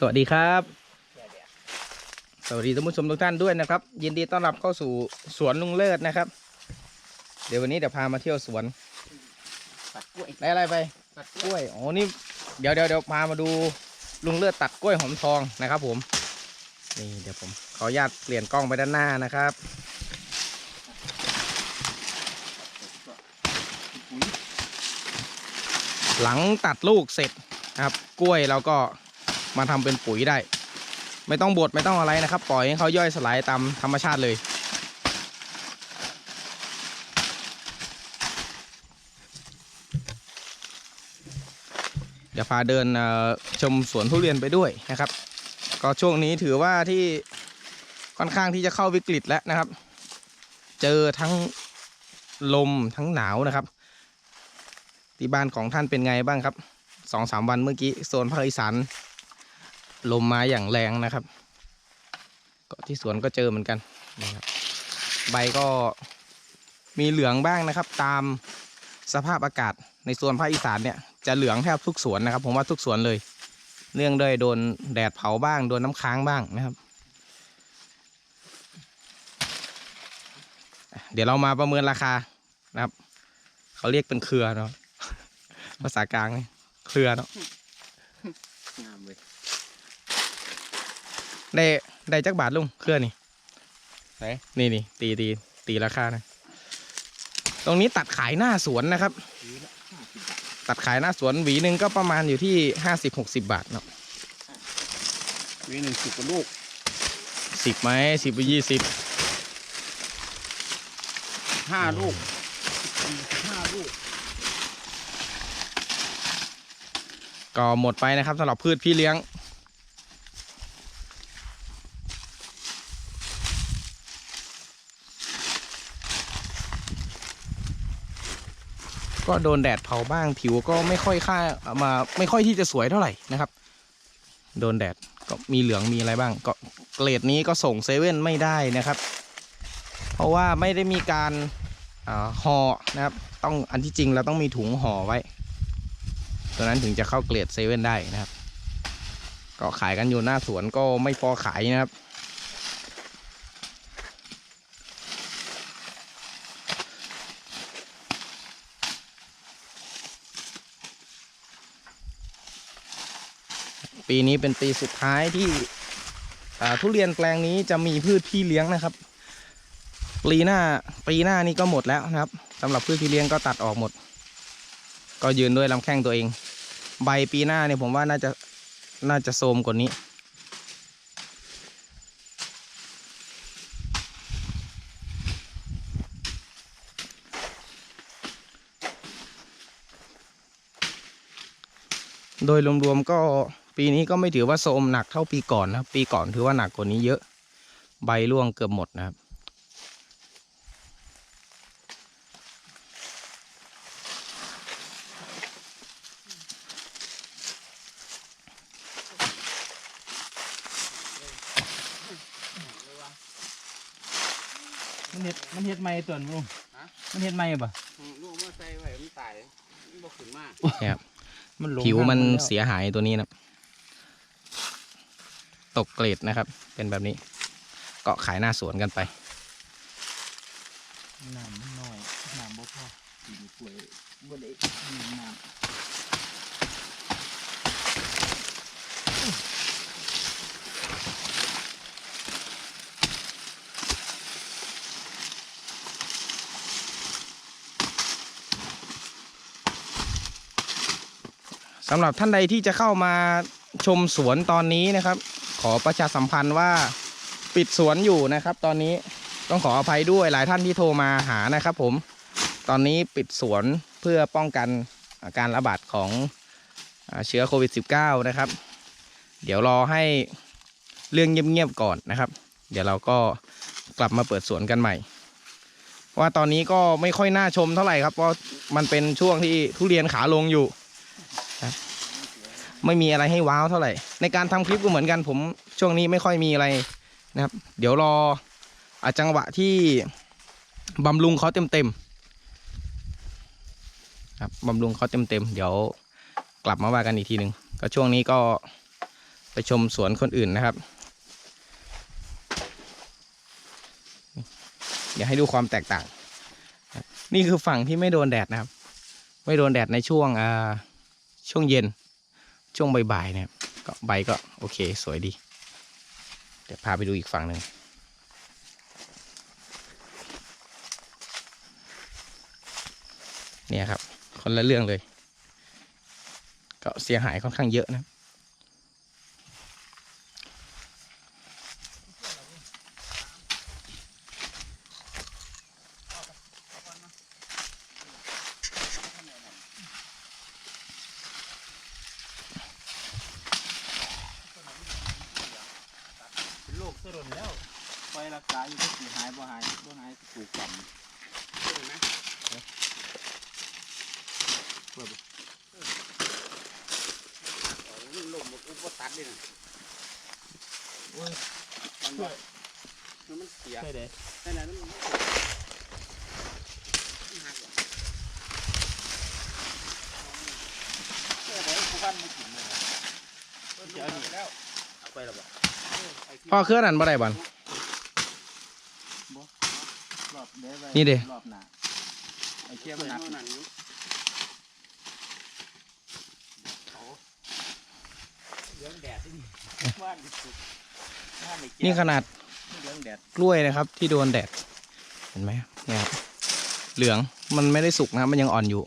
สวัสดีครับ สวัสดีท่านผู้ชมทุกท่านด้วยนะครับ ยินดีต้อนรับเข้าสู่สวนลุงเลิศนะครับ เดี๋ยววันนี้เดี๋ยวพามาเที่ยวสวนตัดกล้วยได้อะไรไปตัดกล้วยล้วยอ๋อนี่เดี๋ยวเดี๋ยวเดี๋ยวพามาดูลุงเลิศตัดกล้วยหอมทองนะครับ ผม นี่เดี๋ยวผมขออนุญาตเปลี่ยนกล้องไปด้านหน้านะครับหลังตัดลูกเสร็จครับ กล้วยเราก็ มาทำเป็นปุ๋ยได้ ไม่ต้องบดไม่ต้องอะไรนะครับ ปล่อยให้เขาย่อยสลายตามธรรมชาติเลย เดี๋ยวพาเดินชมสวนทุเรียนไปด้วยนะครับ ก็ช่วงนี้ถือว่าที่ค่อนข้างที่จะเข้าวิกฤตแล้วนะครับ เจอทั้งลมทั้งหนาวนะครับ ที่บ้านของท่านเป็นไงบ้างครับสองสามวันเมื่อกี้โซนภาคอีสาน ลมมาอย่างแรงนะครับ ก็ที่สวนก็เจอเหมือนกันนะครับ ใบก็มีเหลืองบ้างนะครับ ตามสภาพอากาศในโซนภาคอีสานเนี่ยจะเหลืองแทบทุกสวนนะครับ ผมว่าทุกสวนเลย เนื่องด้วยโดนแดดเผาบ้างโดนน้ำค้างบ้างนะครับ เดี๋ยวเรามาประเมินราคานะครับ เขาเรียกเป็นเครือเนาะภาษากลางนี่เครือเนาะงามเลย ได้ได้จักบาทลุงเครือนี่ไหนนี่นี่ตีตีตีราคานะตรงนี้ตัดขายหน้าสวนนะครับปุ๋ยละห้าสิบบาทตัดขายหน้าสวนหวีหนึ่งก็ประมาณอยู่ที่ห้าสิบหกสิบาทเนาะปุ๋ยหนึ่งสิบกว่าลูกสิบไหมสิบยี่สิบห้าลูกห้าลูก ก็หมดไปนะครับสำหรับพืชพี่เลี้ยง ก็โดนแดดเผาบ้างผิวก็ไม่ค่อยค่ามาไม่ค่อยที่จะสวยเท่าไหร่นะครับ โดนแดดก็มีเหลืองมีอะไรบ้าง ก็เกรดนี้ก็ส่งเซเว่นไม่ได้นะครับ เพราะว่าไม่ได้มีการห่อนะครับ ต้องอันที่จริงเราต้องมีถุงห่อไว้ตัวนั้นถึงจะเข้าเกรดเซเว่นได้นะครับ ก็ขายกันอยู่หน้าสวนก็ไม่พอขายนะครับ ปีนี้เป็นปีสุดท้ายที่ทุเรียนแปลงนี้จะมีพืชพี่เลี้ยงนะครับปีหน้าปีหน้านี้ก็หมดแล้วนะครับสำหรับพืชพี่เลี้ยงก็ตัดออกหมด ก็ยืนด้วยลำแข้งตัวเอง ใบปีหน้าเนี่ยผมว่าน่าจะน่าจะโทมกว่านี้ โดยรวมๆก็ ปีนี้ก็ไม่ถือว่าโทรมหนักเท่าปีก่อนนะครับปีก่อนถือว่าหนักกว่านี้เยอะ ใบร่วงเกือบหมดนะครับ มันเห็ดมันเห็ดไม่ตัวนึงมันเห็ดไม่ปะลูกมาใส่ไว้มันตายมันบ่ขึ้นมากมันหลงผิวมันทางแล้วเสียหายตัวนี้นะครับ ตกเกรดนะครับ เป็นแบบนี้ก็ขายหน้าสวนกันไปน้ำมันน้อยน้ำบ่พอกินกล้วยบ่ได้มีน้ำสำหรับท่านใดที่จะเข้ามาชมสวนตอนนี้นะครับ ขอประชาสัมพันธ์ว่าปิดสวนอยู่นะครับ ตอนนี้ต้องขออภัยด้วยหลายท่านที่โทรมาหานะครับ ผม ตอนนี้ปิดสวนเพื่อป้องกันอาการระบาดของเชื้อโควิด -19 นะครับ เดี๋ยวรอให้เรื่องเงียบๆก่อนนะครับ เดี๋ยวเราก็กลับมาเปิดสวนกันใหม่ ว่าตอนนี้ก็ไม่ค่อยน่าชมเท่าไหร่ครับ เพราะมันเป็นช่วงที่ทุเรียนขาลงอยู่ ไม่มีอะไรให้ว้าวเท่าไหร่ ในการทำคลิปก็เหมือนกันผมช่วงนี้ไม่ค่อยมีอะไรนะครับ เดี๋ยวรออาจังหวะที่บำรุงเขาเต็มๆครับบำรุงเขาเต็มๆเดี๋ยวกลับมาว่ากันอีกทีหนึ่งก็ช่วงนี้ก็ไปชมสวนคนอื่นนะครับเดี๋ยวให้ดูความแตกต่าง นี่คือฝั่งที่ไม่โดนแดดนะครับ ไม่โดนแดดในช่วงอ่าช่วงเย็น ช่วงบ่ายๆนะครับก็ใบก็โอเคสวยดี เดี๋ยวพาไปดูอีกฝั่งหนึ่งเนี่ยครับ คนละเรื่องเลย ก็เสียหายค่อนข้างเยอะนะ ครับเป็นโรคเสดนแล้วไปรักษาอยู่ที่หายบ่หายบ่หายถูกกรรมนี่ลมหมดอุปตัดเลยนะโอ้ยมันว่ามันเสียใช่เด้แค่นั้นมันหักว่ะเออเดี๋ยวกูกันไม่กินเลยนะเดี๋ยวนี่แล้วเอาไปแล้วบ่ พ่อเครื่องนั้นบ่ได้บอลรอบเด้ไปนี่เด้รอบหน้าไอ้เชี่ยเมื่มันอหนักนั่นอยู่เขาเลี้ยงแดดที่นี่บ้านนี่สุดบ้านนี่นี่ขนาดเลี้ยงแดดกล้วยนะครับ ที่โดนแดด เห็นไหมเนี่ยครับเหลืองมันไม่ได้สุกนะครับมันยังอ่อนอยู่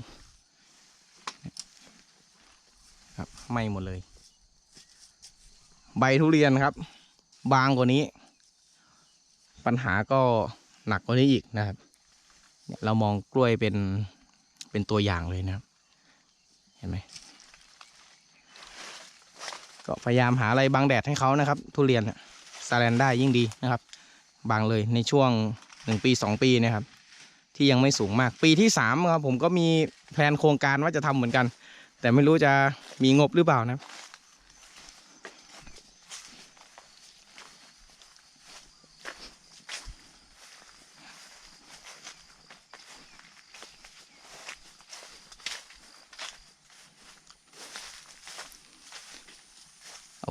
ครับไหม่หมดเลย ใบทุเรียนครับ บางกว่านี้ ปัญหาก็หนักกว่านี้อีกนะครับ เรามองกล้วยเป็นเป็นตัวอย่างเลยนะครับ เห็นไหมก็พยายามหาอะไรบังแดดให้เขานะครับ ทุเรียนซาแลนได้ยิ่งดีนะครับบางเลยในช่วงหนึ่งปีสองปีนะครับ ที่ยังไม่สูงมากปีที่สามครับผมก็มีแผนโครงการว่าจะทำเหมือนกัน แต่ไม่รู้จะมีงบหรือเปล่านะ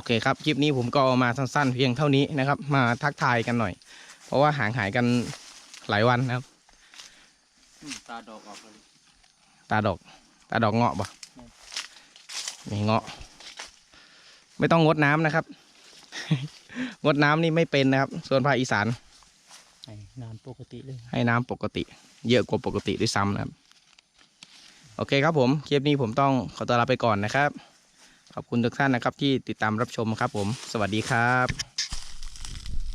อเคครับ คลิปนี้ผมก็เอามาสั้นๆ เพียงเท่านี้นะครับ มาทักทายกันหน่อย เพราะว่าห่างหายกันหลายวันนะครับอืมตาดอกออกเลยตาดอก ตาดอกเงาะปะมีเงาะ ไม่ต้องงดน้ำนะครับ งดน้ำนี่ไม่เป็นนะครับ ส่วนภาคอีสานไอ้น้ำปกติเลย ให้น้ำปกติ เยอะกว่าปกติด้วยซ้ำนะครับ โอเคครับผม คลิปนี้ผมต้องขอตัวลาไปก่อนนะครับ ขอบคุณทุกท่านนะครับที่ติดตามรับชมครับผม สวัสดีครับ